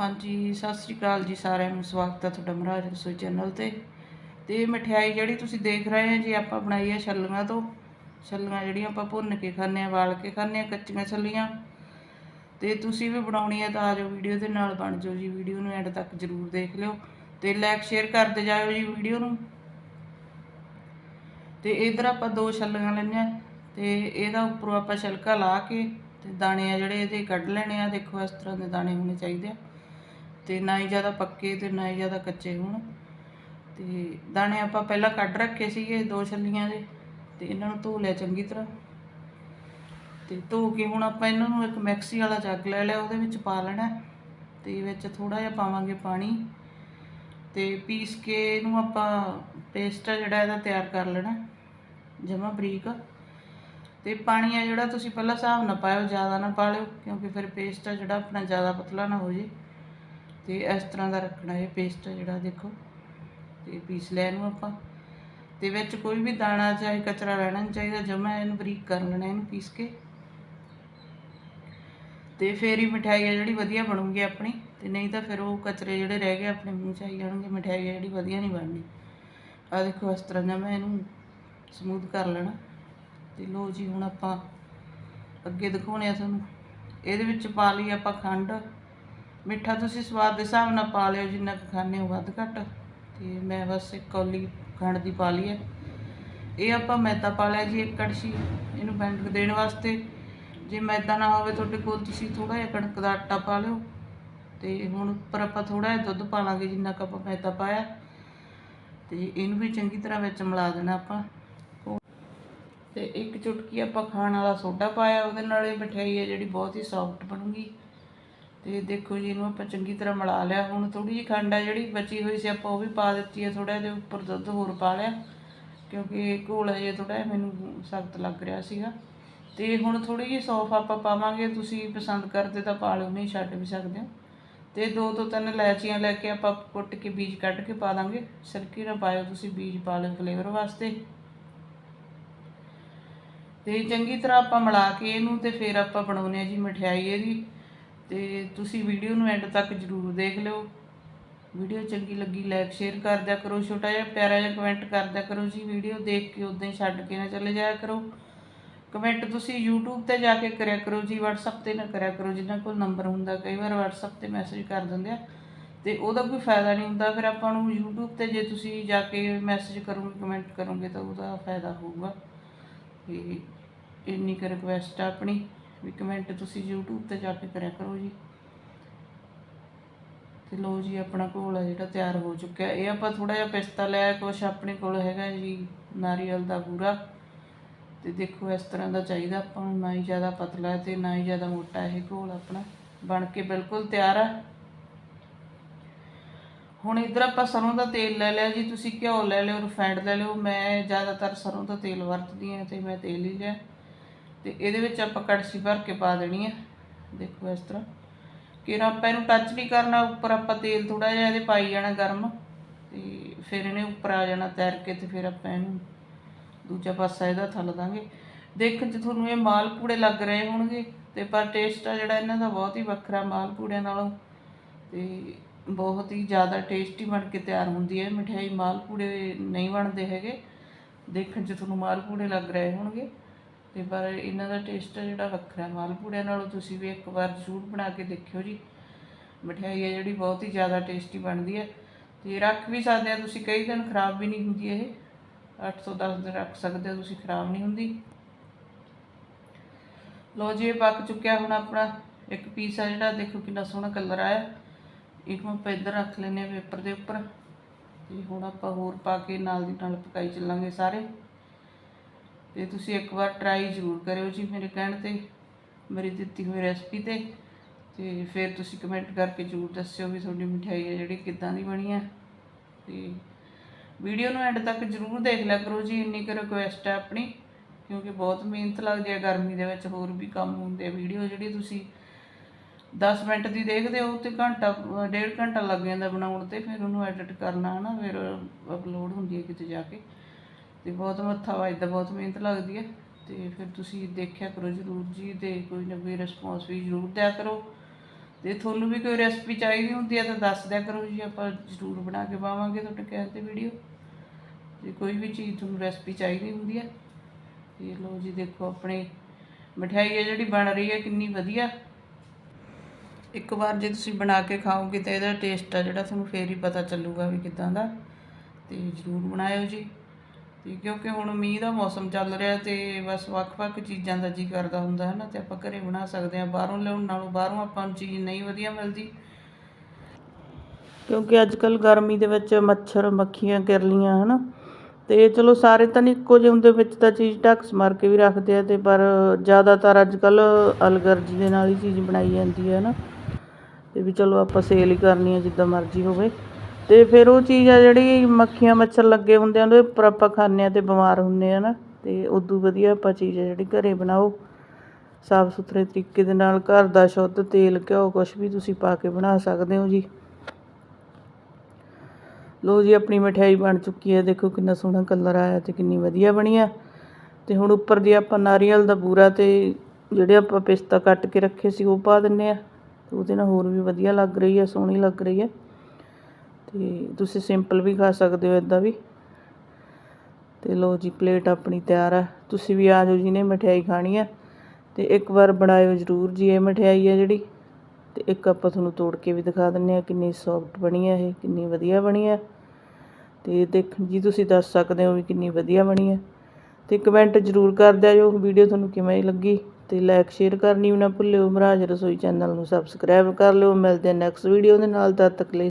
ਹਾਂਜੀ, ਸਤਿ ਸ੍ਰੀ ਅਕਾਲ ਜੀ ਸਾਰਿਆਂ ਨੂੰ। ਸਵਾਗਤ ਹੈ ਤੁਹਾਡਾ ਮਹਾਰਾਜ ਰਸੋਈ ਚੈਨਲ ਤੇ। ਤੇ ਮਠਿਆਈ ਜਿਹੜੀ ਤੁਸੀਂ ਦੇਖ ਰਹੇ ਹੋ ਜੀ, ਆਪਾਂ ਬਣਾਈ ਹੈ ਛੱਲੀਆਂ ਤੋਂ। ਛੱਲੀਆਂ ਜਿਹੜੀਆਂ ਆਪਾਂ ਭੁੰਨ ਕੇ ਖਾਂਦੇ ਆ ਵਾਲ ਕੇ ਖਾਂਦੇ ਆ ਕੱਚੀਆਂ ਛੱਲੀਆਂ। ਤੇ ਤੁਸੀਂ ਵੀ ਬਣਾਉਣੀ ਹੈ ਤਾਂ ਆ ਜਾਓ ਵੀਡੀਓ ਦੇ ਨਾਲ ਬਣ ਜਾਓ ਜੀ। ਵੀਡੀਓ ਨੂੰ ਐਂਡ ਤੱਕ ਜਰੂਰ ਦੇਖ ਲਿਓ। ਤੇ ਲਾਈਕ ਸ਼ੇਅਰ ਕਰਦੇ ਜਾਇਓ ਜੀ ਵੀਡੀਓ ਨੂੰ। ਤੇ ਇਧਰ ਆਪਾਂ ਦੋ ਛੱਲੀਆਂ ਲੈਣੀਆਂ ਤੇ ਇਹਦਾ ਉੱਪਰੋਂ ਆਪਾਂ ਛਿਲਕਾ ਲਾ ਕੇ ਤੇ ਦਾਣੇ ਆ ਜਿਹੜੇ ਇਹਦੇ ਕੱਢ ਲੈਣੇ ਆ। ਦੇਖੋ ਇਸ ਤਰ੍ਹਾਂ ਦੇ ਦਾਣੇ ਹੋਣੇ ਚਾਹੀਦੇ ਆ। ਤੇ ਨਾ ਹੀ ਜ਼ਿਆਦਾ ਪੱਕੇ ਤੇ ਨਾ ਹੀ ਜ਼ਿਆਦਾ ਕੱਚੇ ਹੋਣ। ਤੇ ਦਾਣੇ ਆਪਾਂ ਪਹਿਲਾਂ ਕੱਢ ਰੱਖੇ ਸੀਗੇ ਦੋ ਛੱਲੀਆਂ ਦੇ ਤੇ ਇਹਨਾਂ ਨੂੰ ਧੋ ਲਿਆ ਚੰਗੀ ਤਰ੍ਹਾਂ। ਤੇ ਧੋ ਕੇ ਹੁਣ ਆਪਾਂ ਇਹਨਾਂ ਨੂੰ ਇੱਕ ਮਿਕਸੀ ਵਾਲਾ ਜੱਗ ਲੈ ਲਿਆ, ਉਹਦੇ ਵਿੱਚ ਪਾ ਲੈਣਾ ਤੇ ਵਿੱਚ ਥੋੜਾ ਜਿਹਾ ਪਾਵਾਂਗੇ ਪਾਣੀ। ਤੇ ਪੀਸ ਕੇ ਇਹਨੂੰ ਆਪਾਂ ਪੇਸਟ ਜਿਹੜਾ ਇਹਦਾ ਤਿਆਰ ਕਰ ਲੈਣਾ ਜਮਾ ਬਰੀਕ। ਤੇ ਪਾਣੀ ਆ ਜਿਹੜਾ ਤੁਸੀਂ ਪਹਿਲਾਂ ਹਿਸਾਬ ਨਾਲ ਪਾਇਓ, ਜ਼ਿਆਦਾ ਨਾ ਪਾ ਲਿਓ, ਕਿਉਂਕਿ ਫਿਰ ਪੇਸਟ ਆ ਜਿਹੜਾ ਆਪਣਾ ਜ਼ਿਆਦਾ ਪਤਲਾ ਨਾ ਹੋ ਜੇ। ਤੇ ਇਸ ਤਰ੍ਹਾਂ ਦਾ ਰੱਖਣਾ ਇਹ ਪੇਸਟ ਜਿਹੜਾ ਦੇਖੋ, ਤੇ ਪੀਸ ਲਿਆ ਇਹਨੂੰ ਆਪਾਂ। ਤੇ ਵਿੱਚ ਕੋਈ ਵੀ ਦਾਣਾ ਚਾਹੇ ਕਚਰਾ ਰਹਿਣਾ ਨਹੀਂ ਚਾਹੀਦਾ, ਜਮਾ ਇਹਨੂੰ ਬਰੀਕ ਕਰ ਲੈਣਾ ਇਹਨੂੰ ਪੀਸ ਕੇ। ਤੇ ਫੇਰ ਹੀ ਮਠਿਆਈ ਆ ਜਿਹੜੀ ਵਧੀਆ ਬਣੂਗੀ ਆਪਣੀ, ਤੇ ਨਹੀਂ ਤਾਂ ਫਿਰ ਉਹ ਕਚਰੇ ਜਿਹੜੇ ਰਹਿ ਗਏ ਆਪਣੇ ਮੂੰਹ ਚ ਆਈ ਜਾਣਗੇ ਮਠਿਆਈ ਜਿਹੜੀ ਵਧੀਆ ਨਹੀਂ ਬਣਨੀ। ਆ ਦੇਖੋ ਇਸ ਤਰ੍ਹਾਂ ਦਾ ਮੈਂ ਇਹਨੂੰ ਸਮੂਥ ਕਰ ਲੈਣਾ। ਤੇ ਲੋ ਜੀ ਹੁਣ ਆਪਾਂ ਅੱਗੇ ਦਿਖਾਉਣੇ ਆ ਤੁਹਾਨੂੰ। ਇਹਦੇ ਵਿੱਚ ਪਾ ਲਈ ਆਪਾਂ ਖੰਡ। ਮਿੱਠਾ ਤੁਸੀਂ ਸਵਾਦ ਦੇ ਹਿਸਾਬ ਨਾਲ ਪਾ ਲਿਓ, ਜਿੰਨਾ ਕੁ ਖਾਣੇ ਹੋ ਵੱਧ ਘੱਟ। ਤੇ ਮੈਂ ਬਸ ਇੱਕ ਕੌਲੀ ਖੰਡ ਦੀ ਪਾ ਲਈ ਹੈ। ਇਹ ਆਪਾਂ ਮੈਦਾ ਪਾ ਲਿਆ ਜੀ, ਇੱਕ ਕੜਛੀ। ਇਹਨੂੰ ਬੈਂਡ ਦੇਣ ਵਾਸਤੇ ਜੇ ਮੈਦਾ ਨਾ ਹੋਵੇ ਤੁਹਾਡੇ ਕੋਲ, ਤੁਸੀਂ ਥੋੜਾ ਜਿਹਾ ਕਣਕ ਦਾ ਆਟਾ ਪਾ ਲਿਓ। ਤੇ ਹੁਣ ਉੱਪਰ ਆਪਾਂ ਥੋੜਾ ਜਿਹਾ ਦੁੱਧ ਪਾ ਲਾਂਗੇ ਜਿੰਨਾ ਕੁ ਆਪਾਂ ਮੈਦਾ ਪਾਇਆ। ਤੇ ਇਹਨੂੰ ਵੀ ਚੰਗੀ ਤਰ੍ਹਾਂ ਵਿੱਚ ਮਿਲਾ ਦੇਣਾ ਆਪਾਂ। ਤੇ ਇੱਕ ਚੁਟਕੀ ਆਪਾਂ ਖਾਣ ਵਾਲਾ ਸੋਡਾ ਪਾਇਆ, ਉਹਦੇ ਨਾਲ ਇਹ ਮਠਿਆਈ ਹੈ ਜਿਹੜੀ ਬਹੁਤ ਹੀ ਸੌਫਟ ਬਣੂਗੀ। ਤੇ ਦੇਖੋ ਜੀ, ਇਹਨੂੰ ਆਪਾਂ ਚੰਗੀ ਤਰ੍ਹਾਂ ਮਿਲਾ ਲਿਆ। ਹੁਣ ਥੋੜੀ ਜਿਹੀ ਖੰਡ ਆ ਜਿਹੜੀ ਬਚੀ ਹੋਈ ਸੀ, ਆਪਾਂ ਉਹ ਵੀ ਪਾ ਦਿੱਤੀ ਹੈ ਥੋੜਾ ਜਿਹਾ ਉੱਪਰ ਦੁੱਧ ਹੋਰ ਪਾ ਲਿਆ, ਕਿਉਂਕਿ ਇਹ ਘੋਲ ਜੇ ਥੋੜਾ ਮੈਨੂੰ ਸਖਤ ਲੱਗ ਰਿਹਾ ਸੀਗਾ। ਤੇ ਹੁਣ ਥੋੜੀ ਜਿਹੀ ਸੌਫ ਆਪਾਂ ਪਾਵਾਂਗੇ, ਤੁਸੀਂ ਪਸੰਦ ਕਰਦੇ ਤਾਂ ਪਾ ਲਓ, ਨਹੀਂ ਛੱਡ ਵੀ ਸਕਦੇ। ਹੋ ਤੇ ਦੋ ਤੋਂ ਤਿੰਨ ਇਲਾਇਚੀਆਂ ਲੈ ਕੇ ਆਪਾਂ ਕੁੱਟ ਕੇ ਬੀਜ ਕੱਢ ਕੇ ਪਾ ਦਾਂਗੇ। ਸਿਰਕੀ ਨਾ ਪਾਇਓ, ਤੁਸੀਂ ਬੀਜ ਪਾ ਲਿਓ ਫਲੇਵਰ ਵਾਸਤੇ। ਤੇ ਚੰਗੀ ਤਰ੍ਹਾਂ ਆਪਾਂ ਮਿਲਾ ਕੇ ਇਹਨੂੰ ਤੇ ਫਿਰ ਆਪਾਂ ਬਣਾਉਨੇ ਆ ਜੀ ਮਠਿਆਈ ਇਹਦੀ। ਤੇ ਤੁਸੀਂ ਵੀਡੀਓ ਨੂੰ ਐਂਡ ਤੱਕ ਜਰੂਰ ਦੇਖ ਲਿਓ। ਵੀਡੀਓ ਚੰਗੀ ਲੱਗੀ ਲਾਈਕ ਸ਼ੇਅਰ ਕਰ ਦਿਆ ਕਰੋ। ਛੋਟਾ ਜਿਹਾ, ਪਿਆਰਾ ਜਿਹਾ ਕਮੈਂਟ ਕਰ ਦਿਆ ਕਰੋ ਜੀ। ਵੀਡੀਓ ਦੇਖ ਕੇ ਉਦਾਂ ਹੀ ਛੱਡ ਕੇ ਨਾ ਚਲੇ ਜਾਇਆ ਕਰੋ। ਕਮੈਂਟ ਤੁਸੀਂ YouTube ਤੇ ਜਾ ਕੇ ਕਰਿਆ ਕਰੋ ਜੀ। WhatsApp ਤੇ ਨਾ ਕਰਿਆ ਕਰੋ। ਜਿਨ੍ਹਾਂ ਕੋਲ ਨੰਬਰ ਹੁੰਦਾ, ਕਈ ਵਾਰ WhatsApp ਤੇ ਮੈਸੇਜ ਕਰ ਦਿੰਦੇ ਆ। ਤੇ ਉਹਦਾ ਕੋਈ ਫਾਇਦਾ ਨਹੀਂ ਹੁੰਦਾ। ਫਿਰ ਆਪਾਂ ਨੂੰ YouTube ਤੇ ਜੇ ਤੁਸੀਂ ਜਾ ਕੇ ਮੈਸੇਜ ਕਰੋਗੇ ਕਮੈਂਟ ਕਰੋਗੇ ਤਾਂ ਉਹਦਾ ਫਾਇਦਾ ਹੋਊਗਾ। ਤੇ ਇੰਨੀ ਕੁ ਰਿਕਵੈਸਟ ਆ ਆਪਣੀ। ਵੀ ਕਮੈਂਟ ਤੁਸੀਂ YouTube ਤੇ ਜਾ ਕੇ ਕਰਿਆ ਕਰੋ ਜੀ। ਤੇ ਲੋ ਜੀ, ਆਪਣਾ ਘੋਲ ਆ ਜਿਹੜਾ ਤਿਆਰ ਹੋ ਚੁੱਕਿਆ। ਇਹ ਆਪਾਂ ਥੋੜਾ ਜਿਹਾ ਪਿਸਤਾ ਲਿਆ ਕੁਛ ਆਪਣੇ ਕੋਲ ਹੈਗਾ ਜੀ, ਨਾਰੀਅਲ ਦਾ ਪੂਰਾ ਤੇ ਦੇਖੋ, ਇਸ ਤਰ੍ਹਾਂ ਦਾ ਚਾਹੀਦਾ ਆਪਾਂ ਨੂੰ, ਨਾ ਹੀ ਜ਼ਿਆਦਾ ਪਤਲਾ ਤੇ ਨਾ ਹੀ ਜ਼ਿਆਦਾ ਮੋਟਾ ਇਹ ਘੋਲ ਆਪਣਾ। ਬਣ ਕੇ ਬਿਲਕੁਲ ਤਿਆਰ ਆ। ਹੁਣ ਇਧਰ ਆਪਾਂ ਸਰੋਂ ਦਾ ਤੇਲ ਲੈ ਲਿਆ ਜੀ। ਤੁਸੀਂ ਘਿਓ ਲੈ ਲਿਓ ਰਿਫਾਈਂਡ ਲੈ ਲਿਓ। ਮੈਂ ਜ਼ਿਆਦਾਤਰ ਸਰੋਂ ਦਾ ਤੇਲ ਵਰਤਦੀ ਹਾਂ ਤੇ ਮੈਂ ਤੇਲ ਹੀ ਲਿਆ। ਤੇ ਇਹਦੇ ਵਿੱਚ ਆਪਾਂ ਕੜਛੀ ਭਰ ਕੇ ਪਾ ਦੇਣੀ ਹੈ ਦੇਖੋ ਇਸ ਤਰ੍ਹਾਂ। ਕਿ ਆਪਾਂ ਇਹਨੂੰ ਟੱਚ ਨਹੀਂ ਕਰਨਾ, ਉੱਪਰ ਆਪਾਂ ਤੇਲ ਥੋੜਾ ਜਿਹਾ ਇਹਦੇ ਪਾਈ ਜਾਣਾ ਗਰਮ, ਤੇ ਫਿਰ ਇਹਨੇ ਉੱਪਰ ਆ ਜਾਣਾ ਤੈਰ ਕੇ ਤੇ ਫਿਰ ਆਪਾਂ ਇਹਨੂੰ ਦੂਜਾ ਪਾਸਾ ਇਹਦਾ ਥੱਲ ਦਾਂਗੇ। ਦੇਖਣ 'ਚ ਤੁਹਾਨੂੰ ਇਹ ਮਾਲ ਪੂੜੇ ਲੱਗ ਰਹੇ ਹੋਣਗੇ, ਤੇ ਪਰ ਟੇਸਟ ਆ ਜਿਹੜਾ ਇਹਨਾਂ ਦਾ ਬਹੁਤ ਹੀ ਵੱਖਰਾ ਮਾਲ ਪੂੜਿਆਂ ਨਾਲੋਂ। ਤੇ ਬਹੁਤ ਹੀ ਜ਼ਿਆਦਾ ਟੇਸਟੀ ਬਣ ਕੇ ਤਿਆਰ ਹੁੰਦੀ ਹੈ। ਇਹ ਮਠਿਆਈ ਮਾਲ ਪੂੜੇ ਨਹੀਂ ਬਣਦੇ ਹੈਗੇ। ਦੇਖਣ 'ਚ ਤੁਹਾਨੂੰ ਮਾਲ ਪੂੜੇ ਲੱਗ ਰਹੇ ਹੋਣਗੇ। ਤੇ ਪਰ ਇਹਨਾਂ ਦਾ ਟੇਸਟ ਜਿਹੜਾ ਵੱਖਰਾ ਮਾਲਪੂੜਿਆਂ ਨਾਲੋਂ ਤੁਸੀਂ ਵੀ ਇੱਕ ਵਾਰ ਜ਼ਰੂਰ ਬਣਾ ਕੇ ਦੇਖਿਓ ਜੀ। ਮਠਿਆਈ ਹੈ ਜਿਹੜੀ ਬਹੁਤ ਹੀ ਜ਼ਿਆਦਾ ਟੇਸਟੀ ਬਣਦੀ ਹੈ। ਤੇ ਰੱਖ ਵੀ ਸਕਦੇ ਆ ਤੁਸੀਂ, ਕਈ ਦਿਨ ਖਰਾਬ ਵੀ ਨਹੀਂ ਹੁੰਦੀ ਇਹ। 8 ਤੋਂ 10 ਦਿਨ ਰੱਖ ਸਕਦੇ ਹੋ ਤੁਸੀਂ, ਖਰਾਬ ਨਹੀਂ ਹੁੰਦੀ। ਲੋ ਜੀ, ਇਹ ਪੱਕ ਚੁੱਕਿਆ ਹੁਣ ਆਪਣਾ। ਇੱਕ ਪੀਸ ਆ ਜਿਹੜਾ, ਦੇਖੋ ਕਿੰਨਾ ਸੋਹਣਾ ਕਲਰ ਆਇਆ। ਇਹਨੂੰ ਆਪਾਂ ਇੱਧਰ ਰੱਖ ਲੈਨੇ ਆ ਪੇਪਰ ਦੇ ਉੱਪਰ। ਤੇ ਹੁਣ ਆਪਾਂ ਹੋਰ ਪਾ ਕੇ ਨਾਲ ਦੀ ਨਾਲ ਪਕਾਈ ਚੱਲਾਂਗੇ ਸਾਰੇ। ਤੇ ਤੁਸੀਂ ਇੱਕ ਵਾਰ ਟਰਾਈ ਜ਼ਰੂਰ ਕਰਿਓ ਜੀ ਮੇਰੇ ਕਹਿਣ ਤੇ, ਮੇਰੀ ਦਿੱਤੀ ਹੋਈ ਰੈਸਪੀ ਤੇ। ਤੇ ਫਿਰ ਤੁਸੀਂ ਕਮੈਂਟ ਕਰਕੇ ਜ਼ਰੂਰ ਦੱਸਿਓ ਵੀ ਤੁਹਾਡੀ ਮਠਿਆਈ ਹੈ ਜਿਹੜੀ ਕਿੱਦਾਂ ਦੀ ਬਣੀ ਹੈ। ਤੇ ਵੀਡੀਓ ਨੂੰ ਐਂਡ ਤੱਕ ਜ਼ਰੂਰ ਦੇਖ ਲਿਆ ਕਰੋ ਜੀ, ਇੰਨੀ ਕੁ ਰਿਕੁਐਸਟ ਹੈ ਆਪਣੀ, ਕਿਉਂਕਿ ਬਹੁਤ ਮਿਹਨਤ ਲੱਗਦੀ ਹੈ ਗਰਮੀ ਦੇ ਵਿੱਚ, ਹੋਰ ਵੀ ਕੰਮ ਹੁੰਦੇ ਆ। ਵੀਡੀਓ ਜਿਹੜੀ ਤੁਸੀਂ 10 ਮਿੰਟ ਦੀ ਦੇਖਦੇ ਹੋ, ਤੇ ਘੰਟਾ, ਡੇਢ ਘੰਟਾ ਲੱਗ ਜਾਂਦਾ ਬਣਾਉਣ ਤੇ, ਫਿਰ ਉਹਨੂੰ ਐਡਿਟ ਕਰਨਾ ਹਨਾ, ਫਿਰ ਅਪਲੋਡ ਹੁੰਦੀ ਹੈ ਕਿਤੇ ਜਾ ਕੇ। ਤੇ ਬਹੁਤ ਮੱਥਾ ਵੱਜਦਾ, ਬਹੁਤ ਮਿਹਨਤ ਲੱਗਦੀ ਹੈ। ਤੇ ਫਿਰ ਤੁਸੀਂ ਦੇਖਿਆ ਕਰੋ ਜ਼ਰੂਰ ਜੀ, ਤੇ ਕੋਈ ਨਾ ਕੋਈ ਰਿਸਪੌਂਸ ਵੀ ਜ਼ਰੂਰ ਦਿਆ ਕਰੋ। ਤੇ ਤੁਹਾਨੂੰ ਵੀ ਕੋਈ ਰੈਸਪੀ ਚਾਹੀਦੀ ਹੁੰਦੀ ਹੈ ਤਾਂ ਦੱਸ ਦਿਆ ਕਰੋ ਜੀ, ਆਪਾਂ ਜ਼ਰੂਰ ਬਣਾ ਕੇ ਪਾਵਾਂਗੇ ਤੁਹਾਡੇ ਕਹਿਣ ਤੇ ਵੀਡੀਓ ਜੇ ਕੋਈ ਵੀ ਚੀਜ਼ ਤੁਹਾਨੂੰ ਰੈਸਪੀ ਚਾਹੀਦੀ ਹੁੰਦੀ ਹੈ, ਤੇ ਲੋ ਜੀ ਦੇਖੋ ਆਪਣੇ ਮਠਿਆਈ ਹੈ ਜਿਹੜੀ ਬਣ ਰਹੀ ਹੈ, ਕਿੰਨੀ ਵਧੀਆ। ਇੱਕ ਵਾਰ ਜੇ ਤੁਸੀਂ ਬਣਾ ਕੇ ਖਾਓਗੇ ਤਾਂ ਇਹਦਾ ਟੇਸਟ ਆ ਜਿਹੜਾ ਤੁਹਾਨੂੰ ਫੇਰ ਹੀ ਪਤਾ ਚੱਲੂਗਾ ਵੀ ਕਿਦਾਂ ਦਾ। ਤੇ ਜ਼ਰੂਰ ਬਣਾਇਓ ਜੀ। ਤੇ ਕਿਉਂਕਿ ਹੁਣ ਮੀਂਹ ਦਾ ਮੌਸਮ ਚੱਲ ਰਿਹਾ ਤੇ ਬਸ ਵੱਖ-ਵੱਖ ਚੀਜ਼ਾਂ ਦਾ ਜੀ ਕਰਦਾ ਹੁੰਦਾ ਹੈ ਨਾ, ਤੇ ਆਪਾਂ ਘਰੇ ਬਣਾ ਸਕਦੇ ਹਾਂ, ਬਾਹਰੋਂ ਲਿਆਉਣ ਨਾਲੋਂ ਬਾਹਰੋਂ ਆਪਾਂ ਨੂੰ ਚੀਜ਼ ਨਹੀਂ ਵਧੀਆ ਮਿਲਦੀ। ਕਿਉਂਕਿ ਅੱਜ ਕੱਲ ਗਰਮੀ ਦੇ ਵਿੱਚ ਮੱਛਰ, ਮੱਖੀਆਂ ਕਿਰਲੀਆਂ ਹਨਾ ਤੇ ਚਲੋ ਸਾਰੇ ਤਾਂ ਨਹੀਂ ਇੱਕੋ ਜਿਹੇ ਹੁੰਦੇ, ਵਿੱਚ ਤਾਂ ਚੀਜ਼ ਢੱਕਸ ਮਾਰ ਕੇ ਵੀ ਰੱਖਦੇ ਆ ਤੇ ਪਰ ਜ਼ਿਆਦਾਤਰ ਅੱਜ ਕੱਲ ਅਲਗਰਜੀ ਦੇ ਨਾਲ ਹੀ ਚੀਜ਼ ਬਣਾਈ ਜਾਂਦੀ ਹੈ ਨਾ। ਤੇ ਵੀ ਚਲੋ ਆਪਾਂ ਸੇਲ ਹੀ ਕਰਨੀ ਆ ਜਿੱਦਾਂ ਮਰਜ਼ੀ ਹੋਵੇ। ਅਤੇ ਫਿਰ ਉਹ ਚੀਜ਼ ਆ ਜਿਹੜੀ ਮੱਖੀਆਂ ਮੱਛਰ ਲੱਗੇ ਹੁੰਦੇ ਆ, ਉਹਦੇ ਉੱਪਰ ਆਪਾਂ ਖਾਂਦੇ ਹਾਂ ਅਤੇ ਬਿਮਾਰ ਹੁੰਦੇ ਹਾਂ ਨਾ। ਅਤੇ ਉਦੋਂ ਵਧੀਆ ਆਪਾਂ ਚੀਜ਼ ਆ ਜਿਹੜੀ ਘਰ ਬਣਾਓ, ਸਾਫ਼ ਸੁਥਰੇ ਤਰੀਕੇ ਦੇ ਨਾਲ, ਘਰ ਦਾ ਸ਼ੁੱਧ ਤੇਲ, ਘਿਓ, ਕੁਛ ਵੀ ਤੁਸੀਂ ਪਾ ਕੇ ਬਣਾ ਸਕਦੇ ਹੋ ਜੀ। ਲੋ ਜੀ, ਆਪਣੀ ਮਠਿਆਈ ਬਣ ਚੁੱਕੀ ਹੈ ਦੇਖੋ ਕਿੰਨਾ ਸੋਹਣਾ ਕਲਰ ਆਇਆ ਤੇ ਕਿੰਨੀ ਵਧੀਆ ਬਣੀ ਆ। ਤੇ ਹੁਣ ਉੱਪਰ ਦੀ ਆਪਾਂ ਨਾਰੀਅਲ ਦਾ ਬੂਰਾ ਤੇ ਜਿਹੜੇ ਆਪਾਂ ਪਿਸਤਾ ਕੱਟ ਕੇ ਰੱਖੇ ਸੀ, ਉਹ ਪਾ ਦਿੰਨੇ ਆ। ਉਹਦੇ ਨਾਲ ਹੋਰ ਵੀ ਵਧੀਆ ਲੱਗ ਰਹੀ ਹੈ ਸੋਹਣੀ ਲੱਗ ਰਹੀ ਹੈ ਤੇ ਤੁਸੀਂ ਸਿੰਪਲ ਵੀ ਖਾ ਸਕਦੇ ਹੋ ਇਦਾਂ ਵੀ। ਤੇ ਲੋ ਜੀ, ਪਲੇਟ ਆਪਣੀ ਤਿਆਰ ਆ। ਤੁਸੀਂ ਵੀ ਆ ਜਾਓ ਜਿਹਨੇ ਮਠਿਆਈ ਖਾਣੀ ਹੈ ਤੇ ਇੱਕ ਵਾਰ ਬਣਾਇਓ ਜ਼ਰੂਰ ਜੀ ਇਹ ਮਠਿਆਈ ਹੈ ਜਿਹੜੀ। ਤੇ ਇੱਕ ਆਪਾਂ ਤੁਹਾਨੂੰ ਤੋੜ ਕੇ ਵੀ ਦਿਖਾ ਦਿੰਨੇ ਆ ਕਿੰਨੀ ਸੌਫਟ ਬਣੀ ਹੈ ਇਹ, ਕਿੰਨੀ ਵਧੀਆ ਬਣੀ ਹੈ ਤੇ ਦੇਖ ਜੀ ਤੁਸੀਂ ਦੱਸ ਸਕਦੇ ਹੋ ਵੀ ਕਿੰਨੀ ਵਧੀਆ ਬਣੀ ਹੈ ਤੇ ਕਮੈਂਟ ਜ਼ਰੂਰ ਕਰ ਦਿਆ ਜੋ ਵੀਡੀਓ ਤੁਹਾਨੂੰ ਕਿਵੇਂ ਲੱਗੀ। ਤੇ ਲਾਈਕ ਸ਼ੇਅਰ ਕਰਨੀ ਵੀ ਨਾ ਭੁੱਲਿਓ। ਮਹਾਰਾਜ ਰਸੋਈ ਚੈਨਲ ਨੂੰ ਸਬਸਕ੍ਰਾਈਬ ਕਰ ਲਿਓ। ਮਿਲਦੇ ਆ ਨੈਕਸਟ ਵੀਡੀਓ ਦੇ ਨਾਲ, ਤਦ ਤੱਕ ਲਈ